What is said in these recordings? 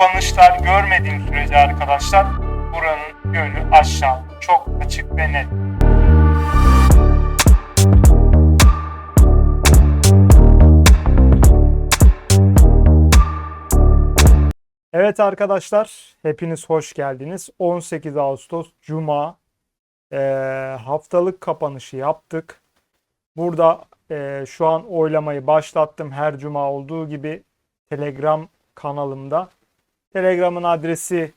Kapanışlar görmediğim sürece arkadaşlar buranın yönü aşağı. Çok açık ve net. Evet arkadaşlar, hepiniz hoş geldiniz. 18 Ağustos Cuma eee, haftalık kapanışı yaptık. Burada eee, şu an oylamayı başlattım. Her Cuma olduğu gibi Telegram kanalımda. Telegram'ın adresi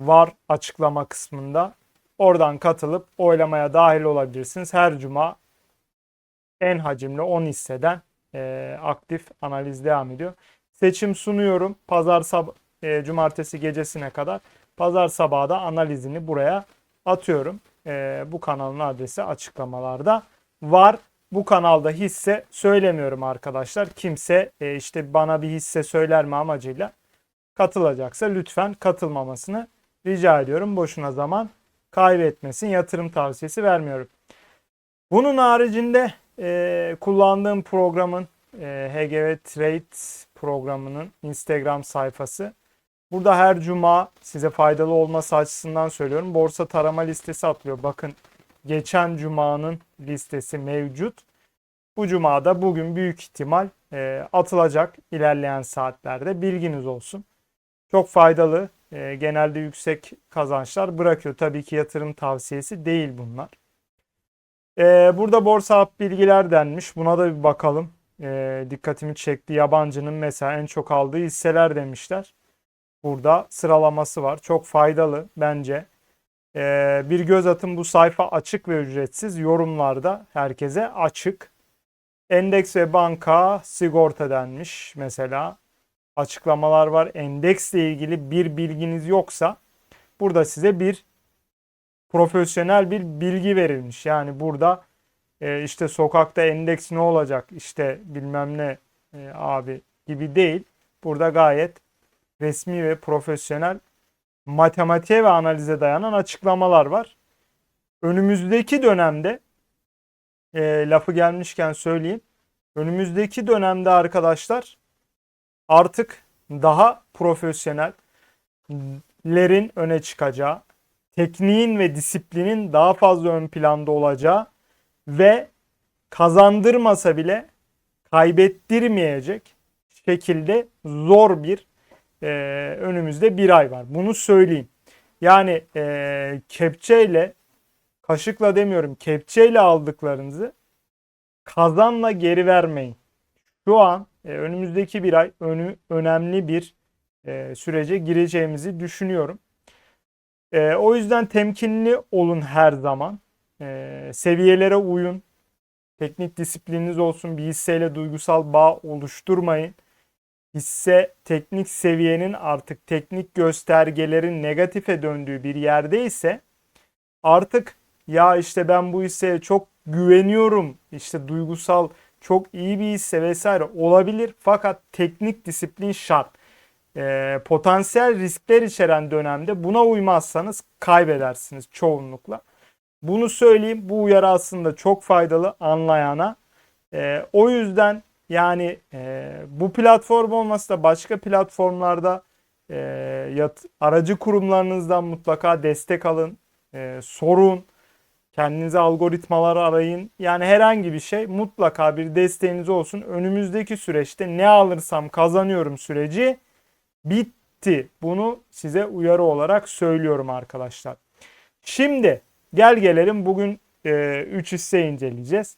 var açıklama kısmında. Oradan katılıp oylamaya dahil olabilirsiniz. Her Cuma en hacimli 10 hisseden eee, aktif analiz devam ediyor. Seçim sunuyorum. Pazar sab e, cumartesi gecesine kadar. Pazar sabahı da analizini buraya atıyorum. E, bu kanalın adresi açıklamalarda var. Bu kanalda hisse söylemiyorum arkadaşlar. Kimse e, işte bana bir hisse söyler mi amacıyla katılacaksa lütfen katılmamasını rica ediyorum. Boşuna zaman kaybetmesin. Yatırım tavsiyesi vermiyorum. Bunun haricinde e, kullandığım programın e, HGV Trade programının Instagram sayfası. Burada her cuma size faydalı olması açısından söylüyorum. Borsa tarama listesi atılıyor. Bakın geçen cumanın listesi mevcut. Bu cumada bugün büyük ihtimal e, atılacak ilerleyen saatlerde. Bilginiz olsun. Çok faydalı. e, genelde yüksek kazançlar bırakıyor. Tabii ki yatırım tavsiyesi değil bunlar. E, burada borsa hap bilgiler denmiş. Buna da bir bakalım e, dikkatimi çekti. Yabancının mesela en çok aldığı hisseler demişler. Burada sıralaması var. Çok faydalı bence. E, bir göz atın bu sayfa açık ve ücretsiz. Yorumlarda herkese açık. Endeks ve banka sigorta denmiş mesela. Açıklamalar var. Endeksle ilgili bir bilginiz yoksa burada size bir profesyonel bir bilgi verilmiş. Yani burada e, işte sokakta endeks ne olacak işte bilmem ne e, abi gibi değil. Burada gayet resmi ve profesyonel matematiğe ve analize dayanan açıklamalar var. Önümüzdeki dönemde e, lafı gelmişken söyleyeyim. Önümüzdeki dönemde arkadaşlar artık daha profesyonellerin öne çıkacağı, tekniğin ve disiplinin daha fazla ön planda olacağı ve kazandırmasa bile kaybettirmeyecek şekilde zor bir e, önümüzde bir ay var. Bunu söyleyeyim. Yani e, kepçeyle kaşıkla demiyorum kepçeyle aldıklarınızı kazanla geri vermeyin. Şu an e, önümüzdeki bir ay önü, önemli bir e, sürece gireceğimizi düşünüyorum. E, o yüzden temkinli olun her zaman. Seviyelere uyun. Teknik disiplininiz olsun. Bir hisseyle duygusal bağ oluşturmayın. Hisse teknik seviyenin artık teknik göstergelerin negatife döndüğü bir yerdeyse artık ya işte ben bu hisseye çok güveniyorum. işte duygusal çok iyi bir hisse vesaire olabilir. Fakat teknik disiplin şart. E, potansiyel riskler içeren dönemde buna uymazsanız kaybedersiniz çoğunlukla. Bunu söyleyeyim. Bu uyarı aslında çok faydalı anlayana. E, o yüzden yani e, bu platform olmasa da başka platformlarda e, yat, aracı kurumlarınızdan mutlaka destek alın. E, sorun. Kendinize algoritmalar arayın. Yani herhangi bir şey mutlaka bir desteğiniz olsun. Önümüzdeki süreçte ne alırsam kazanıyorum süreci bitti. Bunu size uyarı olarak söylüyorum arkadaşlar. Şimdi Gel gelelim bugün 3 e, hisse inceleyeceğiz.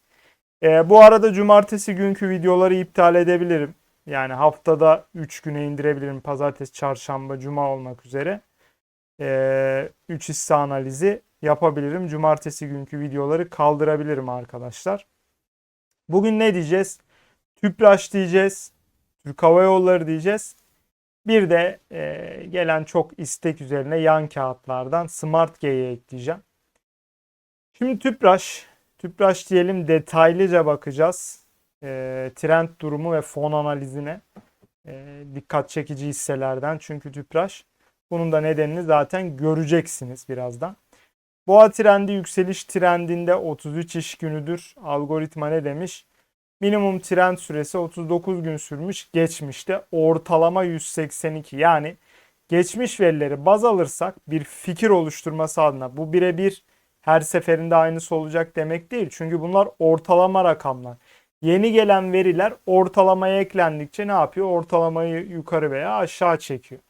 E, bu arada cumartesi günkü videoları iptal edebilirim. Yani haftada 3 güne indirebilirim. Pazartesi, çarşamba, cuma olmak üzere. 3 e, hisse analizi yapabilirim. Cumartesi günkü videoları kaldırabilirim arkadaşlar. Bugün ne diyeceğiz? Tüpraş diyeceğiz. Türk Hava Yolları diyeceğiz. Bir de e, gelen çok istek üzerine yan kağıtlardan Smart G'ye ekleyeceğim. Şimdi Tüpraş, Tüpraş diyelim detaylıca bakacağız. E, trend durumu ve fon analizine. E, dikkat çekici hisselerden çünkü Tüpraş. Bunun da nedenini zaten göreceksiniz birazdan. Boğa trendi yükseliş trendinde 33 iş günüdür. Algoritma ne demiş? Minimum trend süresi 39 gün sürmüş. Geçmişte ortalama 182. Yani geçmiş verileri baz alırsak bir fikir oluşturması adına bu birebir her seferinde aynısı olacak demek değil. Çünkü bunlar ortalama rakamlar. Yeni gelen veriler ortalamaya eklendikçe ne yapıyor? Ortalamayı yukarı veya aşağı çekiyor.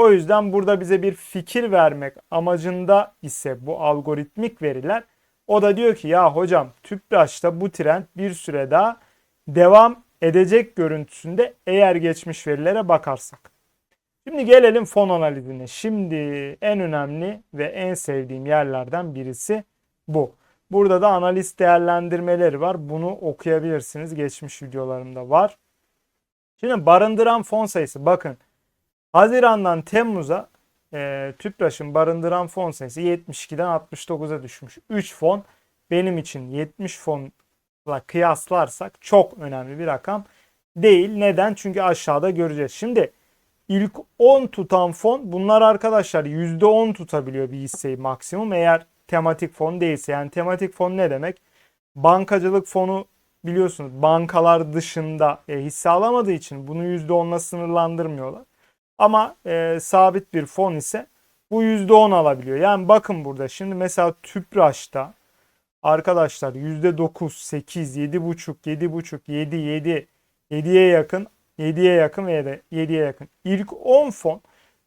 O yüzden burada bize bir fikir vermek amacında ise bu algoritmik veriler o da diyor ki ya hocam Tüpraş'ta bu trend bir süre daha devam edecek görüntüsünde eğer geçmiş verilere bakarsak. Şimdi gelelim fon analizine. Şimdi en önemli ve en sevdiğim yerlerden birisi bu. Burada da analiz değerlendirmeleri var. Bunu okuyabilirsiniz. Geçmiş videolarımda var. Şimdi barındıran fon sayısı bakın. Haziran'dan Temmuz'a e, Tüpraş'ın barındıran fon sayısı 72'den 69'a düşmüş. 3 fon benim için 70 fonla kıyaslarsak çok önemli bir rakam değil. Neden? Çünkü aşağıda göreceğiz. Şimdi ilk 10 tutan fon bunlar arkadaşlar %10 tutabiliyor bir hisseyi maksimum eğer tematik fon değilse. Yani tematik fon ne demek? Bankacılık fonu biliyorsunuz bankalar dışında e, hisse alamadığı için bunu %10'la sınırlandırmıyorlar. Ama e, sabit bir fon ise bu %10 alabiliyor. Yani bakın burada şimdi mesela Tüpraş'ta arkadaşlar %9, 8, 7,5, 7,5, 7, 7, 7'ye yakın 7'ye yakın ve 7'ye yakın. İlk 10 fon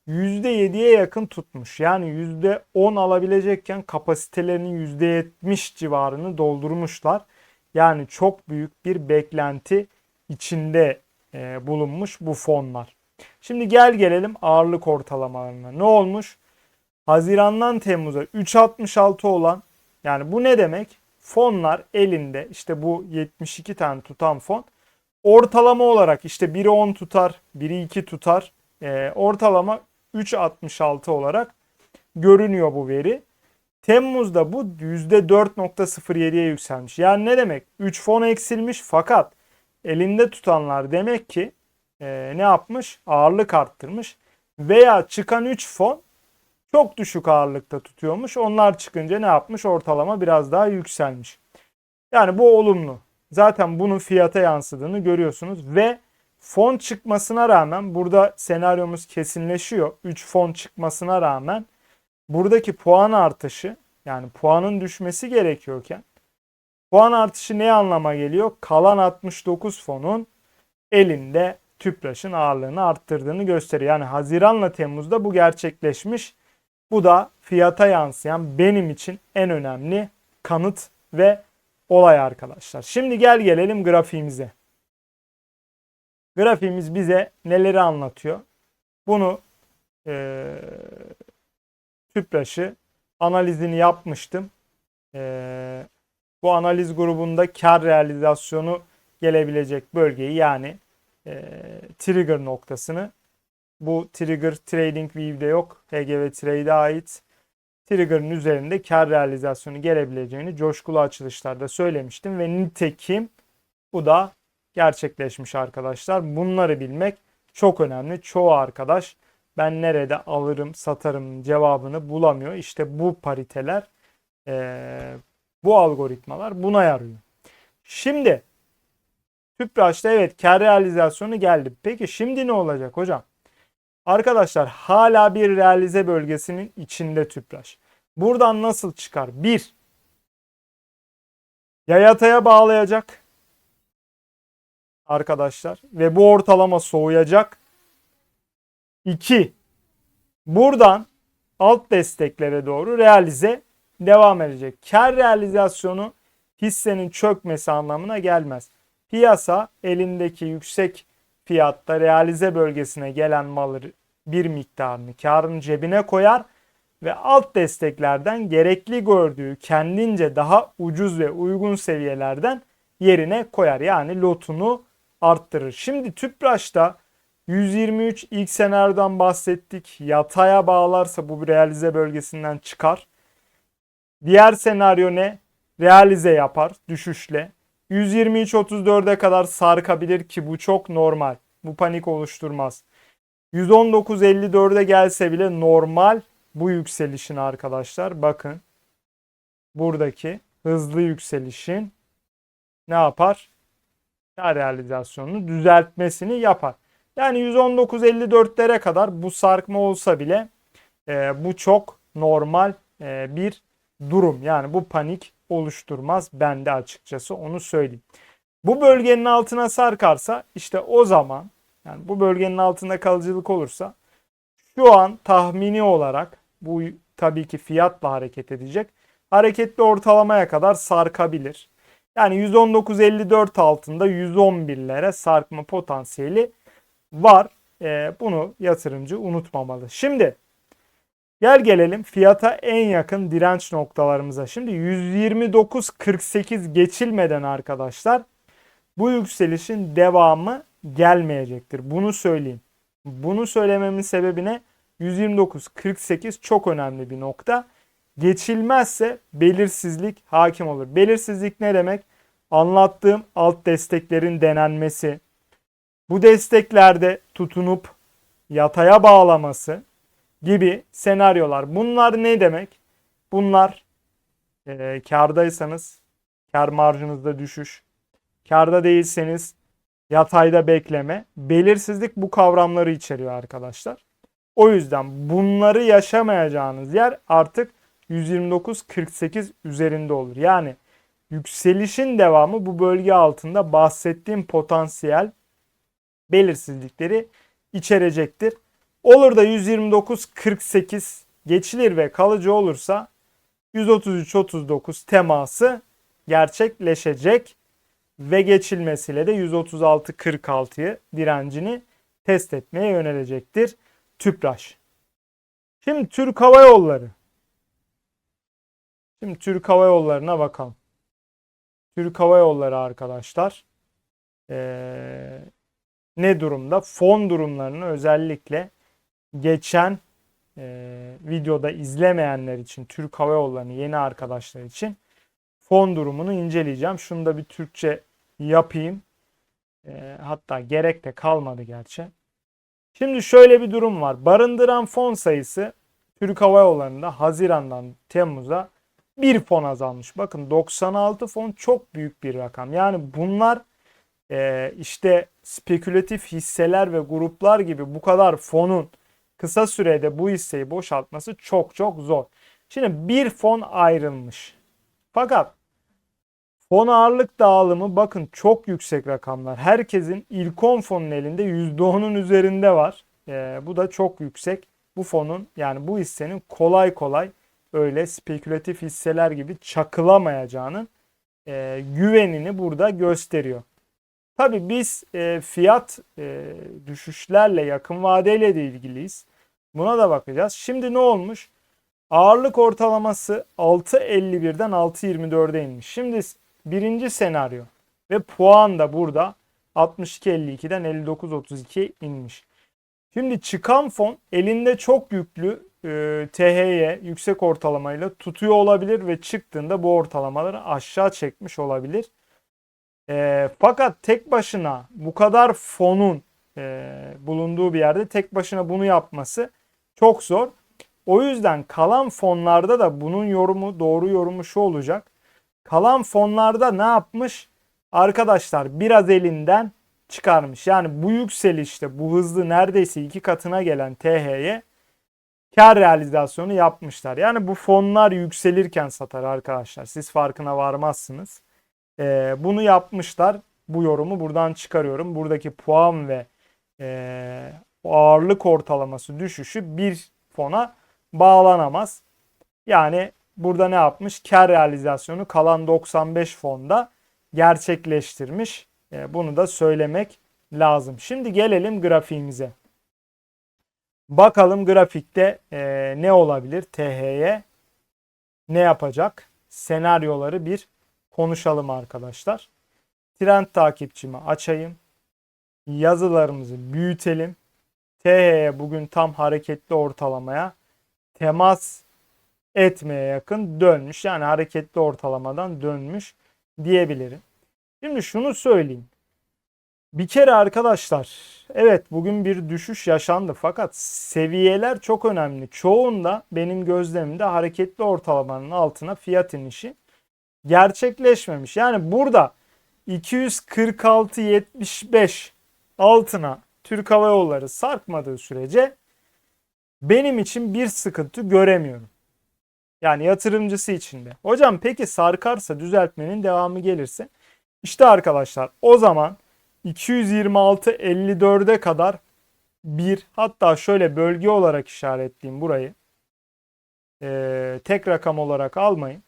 %7'ye yakın tutmuş. Yani %10 alabilecekken kapasitelerinin %70 civarını doldurmuşlar. Yani çok büyük bir beklenti içinde e, bulunmuş bu fonlar. Şimdi gel gelelim ağırlık ortalamalarına. Ne olmuş? Hazirandan Temmuz'a 3.66 olan yani bu ne demek? Fonlar elinde işte bu 72 tane tutan fon ortalama olarak işte biri 10 tutar, biri 2 tutar. E, ortalama 3.66 olarak görünüyor bu veri. Temmuz'da bu %4.07'ye yükselmiş. Yani ne demek? 3 fon eksilmiş fakat elinde tutanlar demek ki e, ne yapmış? Ağırlık arttırmış. Veya çıkan 3 fon çok düşük ağırlıkta tutuyormuş. Onlar çıkınca ne yapmış? Ortalama biraz daha yükselmiş. Yani bu olumlu. Zaten bunun fiyata yansıdığını görüyorsunuz ve fon çıkmasına rağmen burada senaryomuz kesinleşiyor. 3 fon çıkmasına rağmen buradaki puan artışı yani puanın düşmesi gerekiyorken puan artışı ne anlama geliyor? Kalan 69 fonun elinde tüpraşın ağırlığını arttırdığını gösteriyor. Yani Haziran'la Temmuz'da bu gerçekleşmiş. Bu da fiyata yansıyan benim için en önemli kanıt ve olay arkadaşlar. Şimdi gel gelelim grafiğimize. Grafiğimiz bize neleri anlatıyor? Bunu e, tüpraşı analizini yapmıştım. E, bu analiz grubunda kar realizasyonu gelebilecek bölgeyi yani e, trigger noktasını bu trigger trading view'de yok. HGV Trade'e ait. Trigger'ın üzerinde kar realizasyonu gelebileceğini coşkulu açılışlarda söylemiştim ve nitekim bu da gerçekleşmiş arkadaşlar. Bunları bilmek çok önemli. Çoğu arkadaş ben nerede alırım satarım cevabını bulamıyor. İşte bu pariteler e, bu algoritmalar buna yarıyor. Şimdi Tüpraş'ta evet kar realizasyonu geldi. Peki şimdi ne olacak hocam? Arkadaşlar hala bir realize bölgesinin içinde Tüpraş. Buradan nasıl çıkar? 1. Yayataya bağlayacak. Arkadaşlar. Ve bu ortalama soğuyacak. 2. Buradan alt desteklere doğru realize devam edecek. Kar realizasyonu hissenin çökmesi anlamına gelmez. Piyasa elindeki yüksek fiyatta realize bölgesine gelen malları bir miktarını karın cebine koyar ve alt desteklerden gerekli gördüğü kendince daha ucuz ve uygun seviyelerden yerine koyar. Yani lotunu arttırır. Şimdi Tüpraş'ta 123 ilk senaryodan bahsettik. Yataya bağlarsa bu realize bölgesinden çıkar. Diğer senaryo ne? Realize yapar düşüşle. 123-34'e kadar sarkabilir ki bu çok normal. Bu panik oluşturmaz. 119.54'e gelse bile normal bu yükselişin arkadaşlar. Bakın buradaki hızlı yükselişin ne yapar? Kar realizasyonunu düzeltmesini yapar. Yani 119.54'lere kadar bu sarkma olsa bile e, bu çok normal e, bir durum. Yani bu panik oluşturmaz bende açıkçası onu söyleyeyim. Bu bölgenin altına sarkarsa işte o zaman yani bu bölgenin altında kalıcılık olursa şu an tahmini olarak bu tabii ki fiyatla hareket edecek. Hareketli ortalamaya kadar sarkabilir. Yani 119.54 altında 111'lere sarkma potansiyeli var. Ee, bunu yatırımcı unutmamalı. Şimdi gel gelelim fiyata en yakın direnç noktalarımıza. Şimdi 129.48 geçilmeden arkadaşlar bu yükselişin devamı gelmeyecektir. Bunu söyleyeyim. Bunu söylememin sebebi ne? 129.48 çok önemli bir nokta. Geçilmezse belirsizlik hakim olur. Belirsizlik ne demek? Anlattığım alt desteklerin denenmesi, bu desteklerde tutunup yataya bağlaması gibi senaryolar. Bunlar ne demek? Bunlar e, kardaysanız kar marjınızda düşüş, karda değilseniz yatayda bekleme, belirsizlik bu kavramları içeriyor arkadaşlar. O yüzden bunları yaşamayacağınız yer artık 129.48 üzerinde olur. Yani yükselişin devamı bu bölge altında bahsettiğim potansiyel belirsizlikleri içerecektir. Olur da 129.48 geçilir ve kalıcı olursa 133.39 teması gerçekleşecek ve geçilmesiyle de 136.46'yı direncini test etmeye yönelecektir Tüpraş. Şimdi Türk Hava Yolları. Şimdi Türk Hava Yolları'na bakalım. Türk Hava Yolları arkadaşlar ee, ne durumda? Fon durumlarını özellikle geçen e, videoda izlemeyenler için Türk Hava Yolları'nı yeni arkadaşlar için fon durumunu inceleyeceğim. Şunu da bir Türkçe yapayım. E, hatta gerek de kalmadı gerçi. Şimdi şöyle bir durum var. Barındıran fon sayısı Türk Hava Yolları'nda Haziran'dan Temmuz'a bir fon azalmış. Bakın 96 fon çok büyük bir rakam. Yani bunlar e, işte spekülatif hisseler ve gruplar gibi bu kadar fonun kısa sürede bu hisseyi boşaltması çok çok zor. Şimdi bir fon ayrılmış. Fakat fon ağırlık dağılımı bakın çok yüksek rakamlar. Herkesin ilk 10 fonun elinde %10'un üzerinde var. E, bu da çok yüksek. Bu fonun yani bu hissenin kolay kolay öyle spekülatif hisseler gibi çakılamayacağının e, güvenini burada gösteriyor. Tabi biz e, fiyat e, düşüşlerle yakın vadeyle de ilgiliyiz. Buna da bakacağız. Şimdi ne olmuş? Ağırlık ortalaması 6.51'den 6.24'e inmiş. Şimdi birinci senaryo ve puan da burada 62.52'den 59.32'ye inmiş. Şimdi çıkan fon elinde çok yüklü e, TH'ye yüksek ortalamayla tutuyor olabilir ve çıktığında bu ortalamaları aşağı çekmiş olabilir. E, fakat tek başına bu kadar fonun e, bulunduğu bir yerde tek başına bunu yapması çok zor. O yüzden kalan fonlarda da bunun yorumu doğru yorumu şu olacak. Kalan fonlarda ne yapmış? Arkadaşlar biraz elinden çıkarmış. Yani bu yükselişte bu hızlı neredeyse iki katına gelen TH'ye kar realizasyonu yapmışlar. Yani bu fonlar yükselirken satar arkadaşlar. Siz farkına varmazsınız. Ee, bunu yapmışlar. Bu yorumu buradan çıkarıyorum. Buradaki puan ve e, ağırlık ortalaması düşüşü bir fona bağlanamaz. Yani burada ne yapmış? Kar realizasyonu kalan 95 fonda gerçekleştirmiş. E, bunu da söylemek lazım. Şimdi gelelim grafiğimize. Bakalım grafikte e, ne olabilir? TH'ye ne yapacak? Senaryoları bir konuşalım arkadaşlar. Trend takipçimi açayım. yazılarımızı büyütelim. TH'ye bugün tam hareketli ortalamaya temas etmeye yakın dönmüş. Yani hareketli ortalamadan dönmüş diyebilirim. Şimdi şunu söyleyeyim. Bir kere arkadaşlar evet bugün bir düşüş yaşandı fakat seviyeler çok önemli. Çoğunda benim gözlemimde hareketli ortalamanın altına fiyat inişi gerçekleşmemiş. Yani burada 246.75 altına Türk Hava Yolları sarkmadığı sürece benim için bir sıkıntı göremiyorum. Yani yatırımcısı için de. Hocam peki sarkarsa düzeltmenin devamı gelirse işte arkadaşlar o zaman 226.54'e kadar bir hatta şöyle bölge olarak işaretleyeyim burayı. Ee, tek rakam olarak almayın.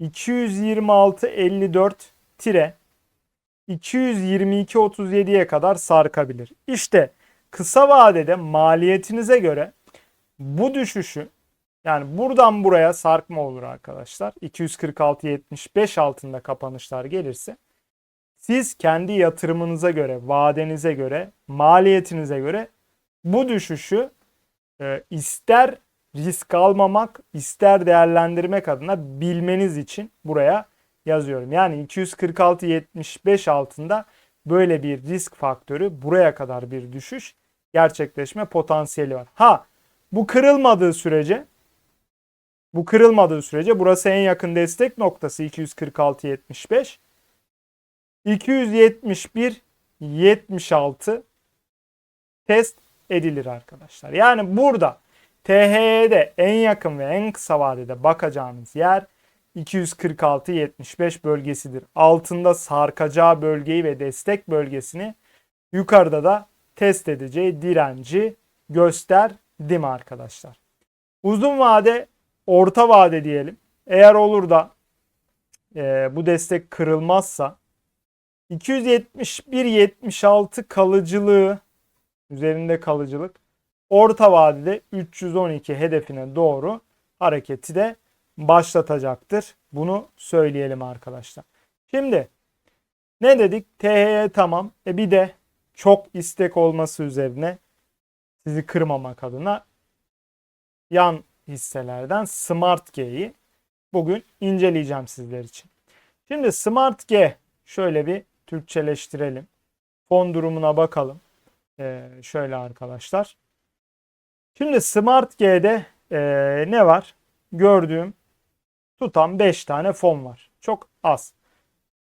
226.54 tire 222.37'ye kadar sarkabilir. İşte kısa vadede maliyetinize göre bu düşüşü yani buradan buraya sarkma olur arkadaşlar. 246.75 altında kapanışlar gelirse siz kendi yatırımınıza göre, vadenize göre, maliyetinize göre bu düşüşü e, ister risk almamak, ister değerlendirmek adına bilmeniz için buraya yazıyorum. Yani 246.75 altında böyle bir risk faktörü buraya kadar bir düşüş gerçekleşme potansiyeli var. Ha bu kırılmadığı sürece bu kırılmadığı sürece burası en yakın destek noktası 246.75. 271 76 test edilir arkadaşlar. Yani burada TH'de en yakın ve en kısa vadede bakacağınız yer 246-75 bölgesidir. Altında sarkacağı bölgeyi ve destek bölgesini yukarıda da test edeceği direnci gösterdim arkadaşlar. Uzun vade, orta vade diyelim. Eğer olur da e, bu destek kırılmazsa 271-76 kalıcılığı üzerinde kalıcılık orta vadede 312 hedefine doğru hareketi de başlatacaktır. Bunu söyleyelim arkadaşlar. Şimdi ne dedik? THY tamam. E bir de çok istek olması üzerine sizi kırmamak adına yan hisselerden Smart G'yi bugün inceleyeceğim sizler için. Şimdi Smart G şöyle bir Türkçeleştirelim. Fon durumuna bakalım. Ee, şöyle arkadaşlar. Şimdi Smart G'de e, ne var? Gördüğüm tutan 5 tane fon var. Çok az.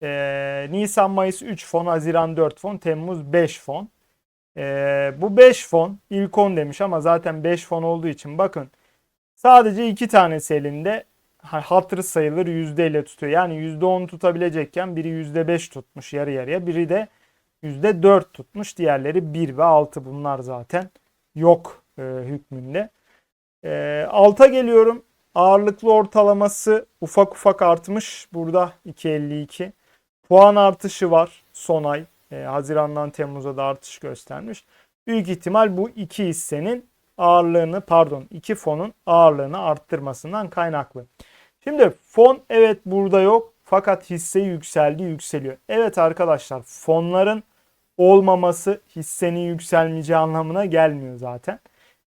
Ee, Nisan Mayıs 3 fon, Haziran 4 fon, Temmuz 5 fon. Ee, bu 5 fon ilk 10 demiş ama zaten 5 fon olduğu için bakın sadece 2 tanesi elinde hatırı sayılır yüzdeyle tutuyor. Yani %10 tutabilecekken biri %5 tutmuş yarı yarıya. Biri de %4 tutmuş. Diğerleri 1 ve 6 bunlar zaten yok e, hükmünde. E, alta geliyorum. Ağırlıklı ortalaması ufak ufak artmış. Burada 2.52. Puan artışı var son ay. E, Haziran'dan Temmuz'a da artış göstermiş. Büyük ihtimal bu iki hissenin ağırlığını pardon iki fonun ağırlığını arttırmasından kaynaklı. Şimdi fon evet burada yok fakat hisse yükseldi yükseliyor. Evet arkadaşlar fonların olmaması hissenin yükselmeyeceği anlamına gelmiyor zaten.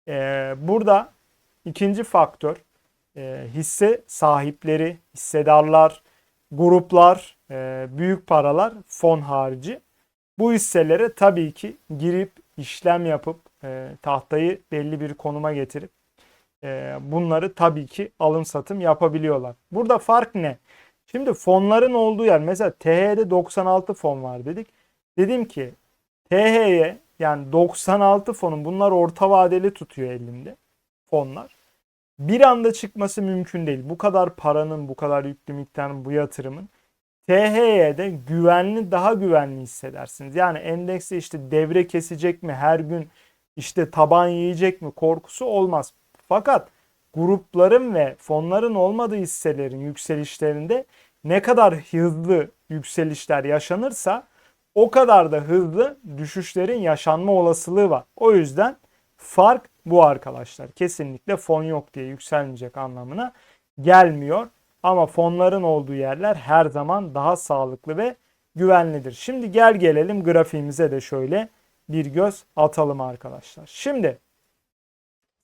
Ee, burada ikinci faktör e, hisse sahipleri, hissedarlar, gruplar, e, büyük paralar fon harici. Bu hisselere tabii ki girip işlem yapıp e, tahtayı belli bir konuma getirip e, bunları tabii ki alım satım yapabiliyorlar. Burada fark ne? Şimdi fonların olduğu yer mesela TH'de 96 fon var dedik. Dedim ki TH'ye yani 96 fonun bunlar orta vadeli tutuyor elinde fonlar. Bir anda çıkması mümkün değil. Bu kadar paranın, bu kadar yüklü miktarın, bu yatırımın THY'de güvenli, daha güvenli hissedersiniz. Yani endekste işte devre kesecek mi, her gün işte taban yiyecek mi korkusu olmaz. Fakat grupların ve fonların olmadığı hisselerin yükselişlerinde ne kadar hızlı yükselişler yaşanırsa o kadar da hızlı düşüşlerin yaşanma olasılığı var. O yüzden fark bu arkadaşlar. Kesinlikle fon yok diye yükselmeyecek anlamına gelmiyor. Ama fonların olduğu yerler her zaman daha sağlıklı ve güvenlidir. Şimdi gel gelelim grafiğimize de şöyle bir göz atalım arkadaşlar. Şimdi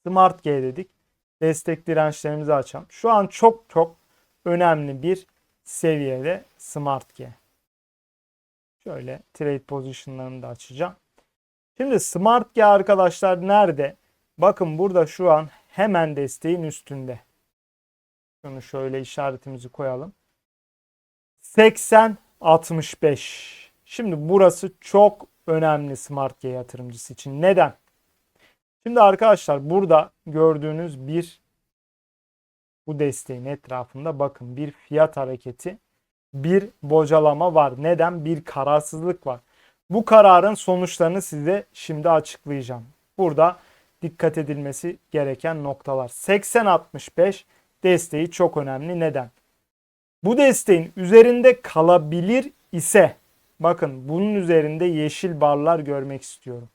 Smart G dedik. Destek dirençlerimizi açalım. Şu an çok çok önemli bir seviyede Smart G. Şöyle trade position'larını da açacağım. Şimdi Smart G arkadaşlar nerede? Bakın burada şu an hemen desteğin üstünde. Şunu şöyle işaretimizi koyalım. 80 65. Şimdi burası çok önemli Smart G yatırımcısı için. Neden? Şimdi arkadaşlar burada gördüğünüz bir bu desteğin etrafında bakın bir fiyat hareketi, bir bocalama var. Neden? Bir kararsızlık var. Bu kararın sonuçlarını size şimdi açıklayacağım. Burada dikkat edilmesi gereken noktalar. 80-65 desteği çok önemli. Neden? Bu desteğin üzerinde kalabilir ise bakın bunun üzerinde yeşil barlar görmek istiyorum.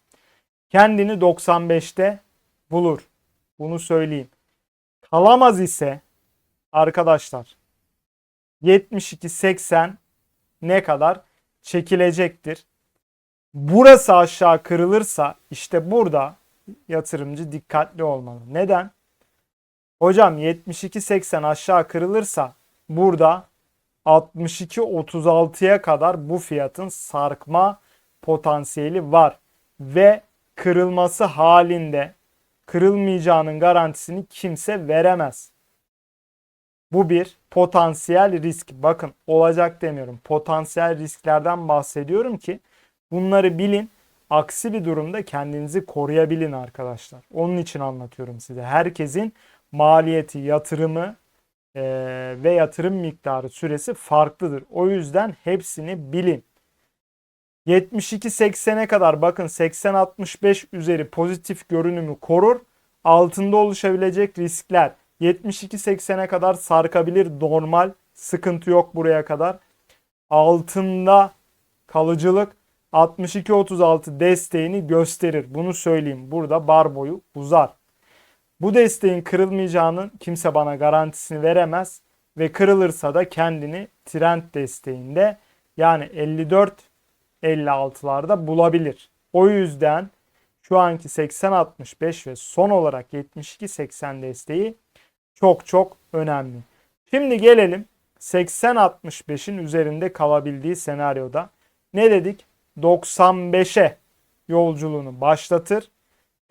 Kendini 95'te bulur. Bunu söyleyeyim. Kalamaz ise arkadaşlar 72-80 ne kadar çekilecektir. Burası aşağı kırılırsa işte burada yatırımcı dikkatli olmalı. Neden? Hocam 72-80 aşağı kırılırsa burada 62-36'ya kadar bu fiyatın sarkma potansiyeli var ve kırılması halinde kırılmayacağının garantisini kimse veremez. Bu bir potansiyel risk. Bakın olacak demiyorum. Potansiyel risklerden bahsediyorum ki bunları bilin. Aksi bir durumda kendinizi koruyabilin arkadaşlar. Onun için anlatıyorum size. Herkesin maliyeti, yatırımı e, ve yatırım miktarı süresi farklıdır. O yüzden hepsini bilin. 72-80'e kadar bakın 80-65 üzeri pozitif görünümü korur. Altında oluşabilecek riskler 72-80'e kadar sarkabilir normal. Sıkıntı yok buraya kadar. Altında kalıcılık 62-36 desteğini gösterir. Bunu söyleyeyim. Burada bar boyu uzar. Bu desteğin kırılmayacağının kimse bana garantisini veremez ve kırılırsa da kendini trend desteğinde yani 54 56'larda bulabilir. O yüzden şu anki 80-65 ve son olarak 72-80 desteği çok çok önemli. Şimdi gelelim 80-65'in üzerinde kalabildiği senaryoda ne dedik? 95'e yolculuğunu başlatır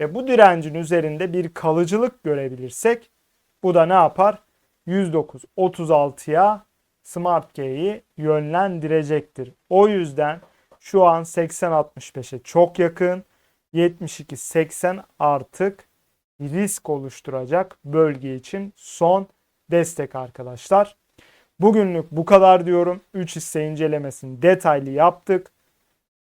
ve bu direncin üzerinde bir kalıcılık görebilirsek bu da ne yapar? 109-36'ya Smart G'yi yönlendirecektir. O yüzden şu an 80-65'e çok yakın. 72-80 artık risk oluşturacak bölge için son destek arkadaşlar. Bugünlük bu kadar diyorum. 3 hisse incelemesini detaylı yaptık.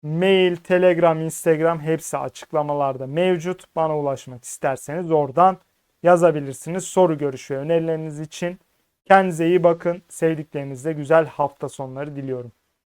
Mail, Telegram, Instagram hepsi açıklamalarda mevcut. Bana ulaşmak isterseniz oradan yazabilirsiniz. Soru görüşü önerileriniz için. Kendinize iyi bakın. Sevdiklerinizle güzel hafta sonları diliyorum.